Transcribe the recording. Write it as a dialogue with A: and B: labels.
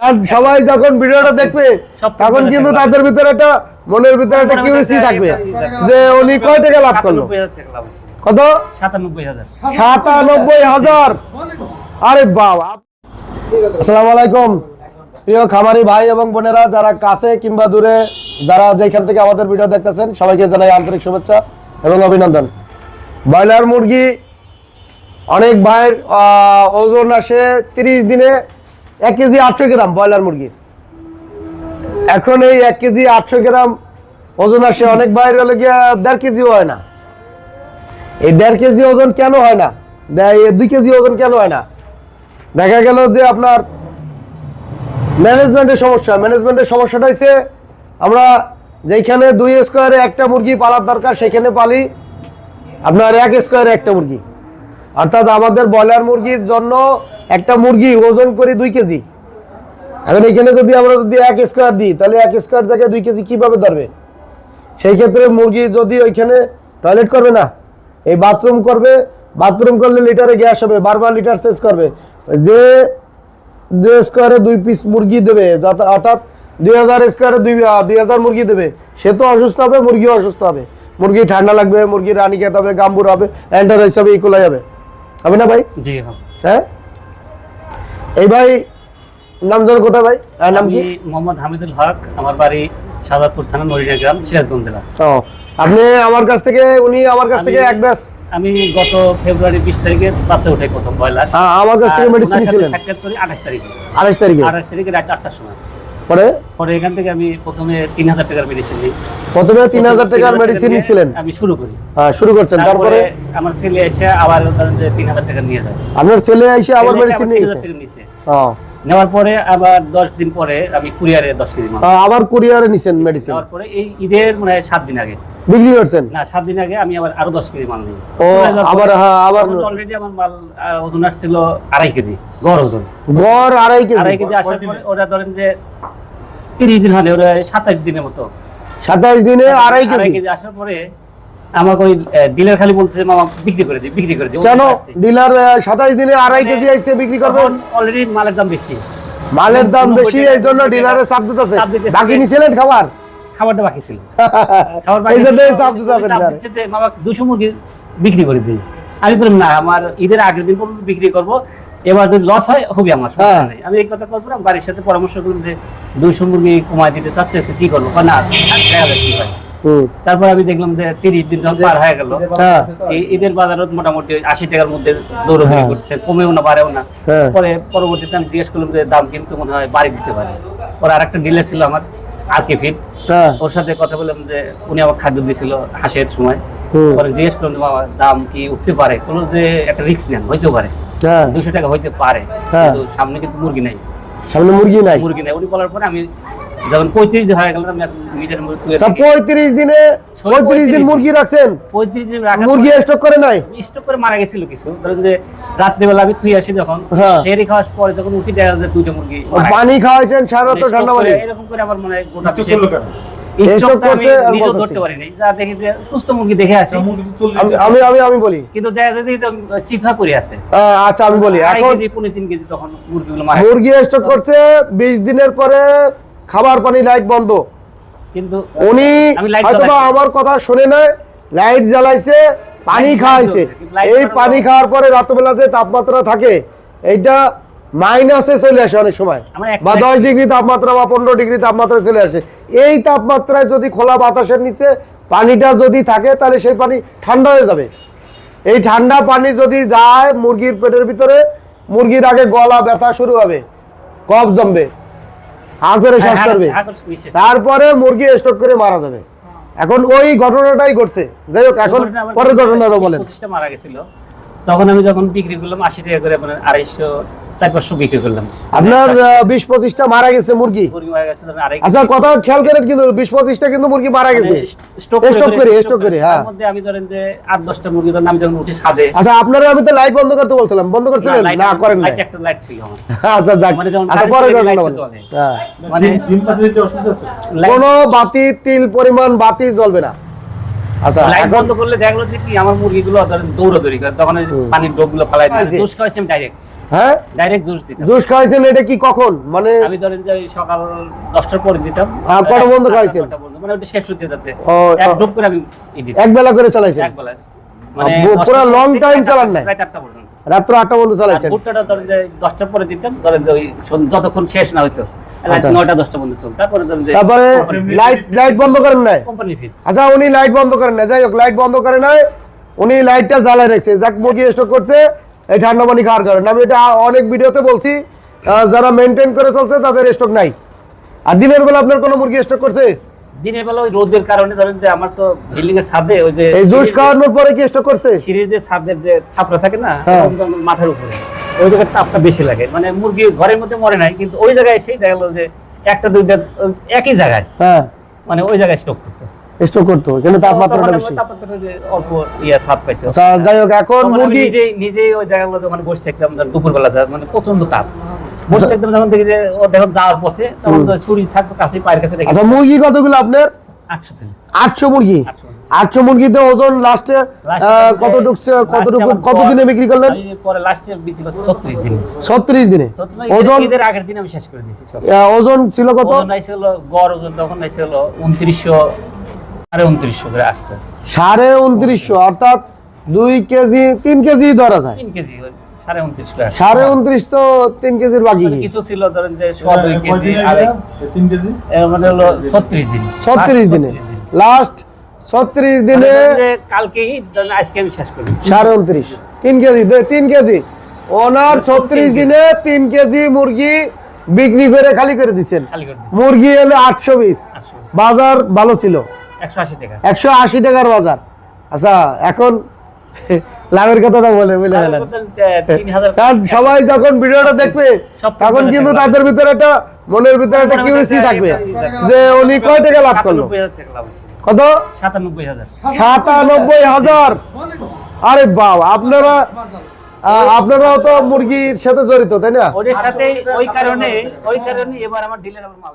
A: আর সবাই যখন ভিডিওটা দেখবে তখন কিন্তু তাদের ভিতরে একটা মনের ভিতরে একটা কিউরিসি থাকবে যে উনি কয় টাকা লাভ করল। কত?
B: সাতানব্বই হাজার।
A: আরে বাবা। আসসালামু আলাইকুম। প্রিয় খামারি ভাই এবং বোনেরা যারা কাছে কিংবা দূরে যারা যেখান থেকে আমাদের ভিডিও দেখতেছেন সবাইকে জানাই আন্তরিক শুভেচ্ছা এবং অভিনন্দন। ব্রয়লার মুরগি অনেক ভাইয়ের আহ, ওজন আসে তিরিশ দিনে এক কেজি আটশো গ্রাম ব্রয়লার মুরগির এখন এই এক কেজি আটশো গ্রাম ওজন আসে অনেক ভাইয়ের হলে গিয়ে দেড় কেজিও হয় না। এই দেড় কেজি ওজন কেন হয় না? দুই কেজি ওজন কেন হয় না? দেখা গেল যে আপনার ম্যানেজমেন্টের সমস্যা। ম্যানেজমেন্টের সমস্যাটা হচ্ছে আমরা যেখানে দুই স্কোয়ারে একটা মুরগি পালার দরকার, সেখানে পালি আপনার এক স্কোয়ারে একটা মুরগি। অর্থাৎ আমাদের ব্রয়লার মুরগির জন্য একটা মুরগি ওজন করি দুই কেজি। এখন এখানে যদি আমরা যদি এক স্কোয়ার দিই, তাহলে এক স্কোয়ার জায়গায় দুই কেজি কীভাবে ধরবে? সেই ক্ষেত্রে মুরগি যদি ওইখানে টয়লেট করবে না, এই বাথরুম করবে বাথরুম করলে লিটারে গ্যাস হবে, বারবার লিটার শেষ করবে। যে যে স্কোয়ারে দুই পিস মুরগি দেবে অর্থাৎ দুই হাজার স্কোয়ারে দুই দুই হাজার মুরগি দেবে, সে তো অসুস্থ হবে, মুরগিও অসুস্থ হবে। মুরগি ঠান্ডা লাগবে, মুরগি রানি খেতে হবে, গাম্বুর হবে অ্যান্টার হিসাবে ইকুলাই হবে হবে না ভাই?
B: জি হ্যাঁ?
A: এই ভাই নাম জানো কোথায় ভাই? নাম কি?
B: মোহাম্মদ হামিদুল হক আমার বাড়ি সাদাতপুর থানা মরিনা গ্রাম সিরাজগঞ্জ জেলা।
A: ও আপনি আমার কাছ থেকে উনি আমার কাছ থেকে এক ব্যাস।
B: আমি গত ফেব্রুয়ারি বিশ তারিখে বাচ্চা উঠাই প্রথম
A: হ্যাঁ, আমার কাছ থেকে
B: সাথে
A: নিয়েছিলেন।
B: সাক্ষাৎ করি আঠাশ তারিখে।
A: আঠাশ তারিখে?
B: আঠাশ তারিখে রাত আটটার সময়।
A: পরে?
B: পরে এখান থেকে আমি প্রথমে তিন হাজার টাকার মেডিসিন নিই।
A: প্রথমে তিন হাজার টাকার মেডিসিন
B: নিয়ে
A: নিয়েছিলেন
B: আমি শুরু করি।
A: হ্যাঁ, শুরু করছেন।
B: তারপরে? আমার ছেলে এসে আবার তিন হাজার টাকা নিয়ে যায়।
A: আপনার ছেলে এসে আবার মেডিসিন নিয়ে গেছে।
B: নেওয়ার পরে আবার দশ দিন পরে আমি কুরিয়ারে দশ কেজি মাল
A: আবার কুরিয়ারে নিছেন মেডিসিন
B: নেওয়ার পরে এই ঈদের মানে সাত দিন আগে।
A: বিক্রি করছেন?
B: না সাত দিন আগে আমি আবার আরও দশ কেজি মাল নিই।
A: আবার হ্যাঁ আবার
B: অলরেডি আমার মাল ওজন আসছিল আড়াই কেজি গড় ওজন।
A: গড় আড়াই
B: আড়াই
A: কেজি
B: কেজি আসার পরে ওরা ধরেন যে তিরিশ দিন হলে ওরা সাতাশ দিনের মতো।
A: সাতাইশ দিনে আড়াই কেজি।
B: কেজি আসার পরে আমাকে ওই ডিলার খালি বলছে যে মামা বিক্রি করে দিই বিক্রি করে দিই।
A: কেন? ডিলার সাতাইশ দিনে আড়াই কেজি আইসে বিক্রি করবেন
B: অলরেডি মালের দাম বেশি।
A: মালের দাম বেশি এই জন্য চাপ দিতেছে। বাকি নিছিলেন খাবার?
B: খাবারটা বাকি ছিল। খাবার বাকি
A: জন্যই
B: ছিল,
A: চাপ দিতে আছেন
B: চাপ
A: ডিলারে।
B: দিচ্ছে যে মামা দুশো মুরগি বিক্রি করে দিই। আমি বললাম না আমার ঈদের আগের দিন পর্যন্ত বিক্রি করব। এবার যদি লস হয় হবে আমার
A: হ্যাঁ।
B: নেই। আমি এই কথা করব না বাড়ির সাথে পরামর্শ করলাম যে দুইশো মুরগি কমায় দিতে চাচ্ছে কি করব? না দেখা কি হয়। তারপর আমি দেখলাম যে তিরিশ দিন যখন পার হয়ে গেল ঈদের বাজারত মোটামুটি আশি টাকার মধ্যে দৌড়াদৌড়ি
A: হ্যাঁ।
B: করছে কমেও না বাড়েও না।
A: হ্যাঁ।
B: পরে পরবর্তীতে আমি জিজ্ঞেস করলাম যে দাম কিন্তু মনে হয় বাড়ি দিতে পারে। পরে আর একটা ডিলার ছিল আমার আর কে ফিট ওর সাথে কথা বললাম যে উনি আমার খাদ্য দিয়েছিল হাঁসের সময়। পরে জিজ্ঞেস করলাম বাবা দাম কি উঠতে পারে? কোনো যে একটা রিস্ক নেন হইতেও পারে। দুশো টাকা হইতে পারে। কিন্তু সামনে কিন্তু মুরগি নাই।
A: সামনে মুরগি নাই।
B: মুরগি নাই। উনি বলার পরে আমি যখন পঁয়ত্রিশ দিন হয়ে গেল আমি মিটার মুরগি তুলে
A: আচ্ছা, পঁয়ত্রিশ দিনে পঁয়ত্রিশ দিন মুরগি রাখছেন?
B: পঁয়ত্রিশ দিন
A: মুরগি স্টক করে নাই?
B: স্টক করে মারা গেছিল কিছু। ধরেন যে রাত্রিবেলা আমি থুই আসি যখন। সেরি খাওয়ার পরে তখন উঠি দেখা যায় দুইটা মুরগি।
A: পানি খাওয়াইছেন সারা তো ঠান্ডা পানি।
B: এরকম করে আমার মনে হয় গোটা
C: স্টক
B: পিসে-
C: করল কেন?
B: স্টকটা আমি
A: করছে আর
B: নিজেও
A: বলতেছি।
B: ধরতে পারিনি। যা দেখি যে সুস্থ মুরগি দেখে
A: আমি আমি আমি আমি বলি।
B: কিন্তু দেখা যায় যে চিথা করে আছে।
A: আচ্ছা আমি বলি। এখন
B: কেজি পনেরো তিন কেজি তখন মুরগিগুলো মারা
A: মুরগি স্টক করছে বিশ দিনের পরে খাবার পানি লাইট বন্ধ।
B: কিন্তু
A: উনি
B: আমি লাইট
A: হয়তো বা
B: জ্বালাইছি।
A: আমার কথা শুনে নাই লাইট জ্বালাইছে পানি খাওয়াইছে। এই পানি খাওয়ার পরে রাত্রবেলা যে তাপমাত্রা থাকে এইটা মাইনাসে চলে আসে অনেক সময়। বা দশ ডিগ্রি তাপমাত্রা বা পনেরো ডিগ্রি তাপমাত্রা চলে আসে। এই তাপমাত্রায় যদি খোলা বাতাসের নিচে পানিটা যদি থাকে তাহলে সেই পানি ঠান্ডা হয়ে যাবে। এই ঠান্ডা পানি যদি যায় মুরগির পেটের ভিতরে মুরগির আগে গলা ব্যথা শুরু হবে কফ জমবে। হা শ্বাস
B: হ্যাঁ,
A: করবে।
B: হ্যাঁ, হ্যাঁ।
A: তারপরে মুরগি স্টক করে মারা যাবে। এখন ওই ঘটনাটাই ঘটছে। যাই হোক এখন পরের ঘটনাটা বলেন।
B: মারা গেছিল। তখন আমি যখন বিক্রি করলাম আশি টাকা করে আপনার আড়াইশো চার পাঁচশো বিক্রি করলাম।
A: আপনার বিশ পঁচিশটা মারা গেছে মুরগি?
B: মুরগি মারা গেছে
A: আচ্ছা কথা খেয়াল করেন কিন্তু বিশ পঁচিশটা কিন্তু মুরগি মারা গেছে।
B: স্টক
A: স্টক করে স্টক করে হ্যাঁ।
B: মধ্যে আমি ধরেন যে আট দশটা মুরগি ধরেন আমি যখন উঠি ছাদে।
A: আচ্ছা আপনারা আমি তো লাইট বন্ধ করতে বলছিলাম। বন্ধ করছিলেন? না করেন না
B: একটা লাইট ছিল
A: আচ্ছা যাক।
B: মানে
A: আচ্ছা
B: গাড়ি
A: পরের
B: চলে
A: ঘটনা
B: লাইট
A: বলেন
B: জ্বলে।
A: হ্যাঁ।
B: মানে
C: ডিম পাতি দিতে অসুবিধা আছে?
B: লাইট-
A: কোনো বাতি তিল পরিমাণ বাতি জ্বলবে না। আচ্ছা
B: লাইট বন্ধ করলে দেখল যে কি আমার মুরগিগুলো ধরেন দৌড়াদৌড়ি করে। তখন পানির ডোবগুলো ফালাই ডাইরেক্ট
A: হ্যাঁ?
B: ডাইরেক্ট জুস দিতাম।
A: জুস খাওয়াইছেন এটা কি কখন? মানে
B: আমি ধরেন যে সকাল পরে দিতাম।
A: আর কটা বন্ধ
B: আটটা,
A: খাইছেন?
B: মানে ওটা শেষ হতে যাতে এক। ডোপ করে আমি
A: এক বেলা করে চালাইছেন?
B: এক বেলায় মানে
A: পুরা time
B: রাত
A: চালান নাই?
B: পর্যন্ত।
A: রাত্র আটটা বন্ধ
B: আর
A: চালাইছেন?
B: ভুট্টাটা ধরেন যে পরে দিতাম। ধরেন ওই যতক্ষণ শেষ না হইতো।
A: আচ্ছা।
B: তারপরে
A: লাইট লাইট বন্ধ করেন নাই? আচ্ছা উনি লাইট বন্ধ করেন না যাই হোক লাইট বন্ধ করে নাই। উনি লাইটটা জ্বালায় রেখেছে। যাক মুরগি স্টক করছে। এই ঠান্ডা পানি খাওয়ার কারণে। আমি এটা অনেক ভিডিওতে বলছি যারা মেনটেন করে চলছে তাদের স্টক নাই। আর দিনের বেলা আপনার কোনো মুরগি স্টক করছে?
B: দিনের বেলা ওই রোদের কারণে ধরেন যে আমার তো বিল্ডিং এর ছাদে ওই যে
A: এই জুস
B: সিঁড়ির যে-
A: খাওয়ানোর পরে কি স্টক করছে?
B: সিঁড়ির যে ছাদের যে থাকে না
A: হ্যাঁ।
B: মাথার উপরে। ওই জায়গায় তাপটা বেশি লাগে। মানে মুরগি ঘরের মধ্যে মরে নাই কিন্তু ওই জায়গায় সেই দেখা গেলো যে একটা দুইটা একই জায়গায়।
A: হ্যাঁ।
B: মানে ওই জায়গায় স্টক করতো।
A: স্টক করতো যেন তাপমাত্রাটা বেশি।
B: তাপমাত্রা অল্প ইয়ে পাইতো।
A: আচ্ছা যাই হোক এখন মুরগি
B: নিজেই নিজেই ওই জায়গাগুলো যখন বসে থাকতাম দুপুরবেলা মানে প্রচণ্ড তাপ। বসে
A: আচ্ছা।
B: থাকতাম যখন দেখি যে ও দেখো যাওয়ার পথে তখন তো ছুরি থাকতো কাছে পায়ের কাছে
A: আচ্ছা মুরগি কতগুলো আপনার?
B: আটশো ছিল।
A: আটশো মুরগি? আটশো মুরগিতে ওজন লাস্টে কতটুকু কতটুকু কত দিনে বিক্রি করলেন?
B: পরে লাস্টে বিক্রি করছি ছত্রিশ দিন।
A: ছত্রিশ দিনে? ওজন
B: ঈদের আগের দিন আমি শেষ করে দিয়েছি
A: ওজন ছিল কত?
B: ওজন আইসে গড় ওজন তখন আইসে হলো উনত্রিশশো সাড়ে উনত্রিশশো করে আসছে।
A: সাড়ে উনত্রিশশো অর্থাৎ দুই কেজি তিন কেজি ধরা যায়।
B: তিন কেজি সাড়ে উনত্রিশ করে আসছে।
A: সাড়ে উনত্রিশ তো তিন কেজির বাকি।
B: কিছু ছিল ধরেন যে দুই কেজি
C: তিন কেজি?
B: মানে হলো ছত্রিশ দিন।
A: ছত্রিশ দিনে। লাস্ট ছত্রিশ দিনে
B: কালকেই আজকে আমি শেষ করি।
A: সাড়ে উনত্রিশ। তিন কেজি তিন কেজি। ওনার ছত্রিশ দিনে তিন কেজি মুরগি বিক্রি করে খালি করে দিচ্ছেন
B: খালি করে দিচ্ছি
A: মুরগি এলে আটশো বিশ। বাজার ভালো ছিল।
B: একশো আশি
A: টাকার বাজার। আচ্ছা এখন লাভের কথাটা বলে বলে গেলেন কারণ সবাই যখন ভিডিওটা দেখবে তখন কিন্তু তাদের ভিতরে একটা মনের ভিতরে একটা কিউরিসি থাকবে যে উনি কয় টাকা লাভ করল? কত?
B: সাতানব্বই হাজার।
A: আরে বাবা আপনারা আহ, আপনারাও তো মুরগির সাথে জড়িত তাই না?
B: ওদের সাথে ওই কারণে ওই কারণে এবার আমার ডিলার আমার মাল।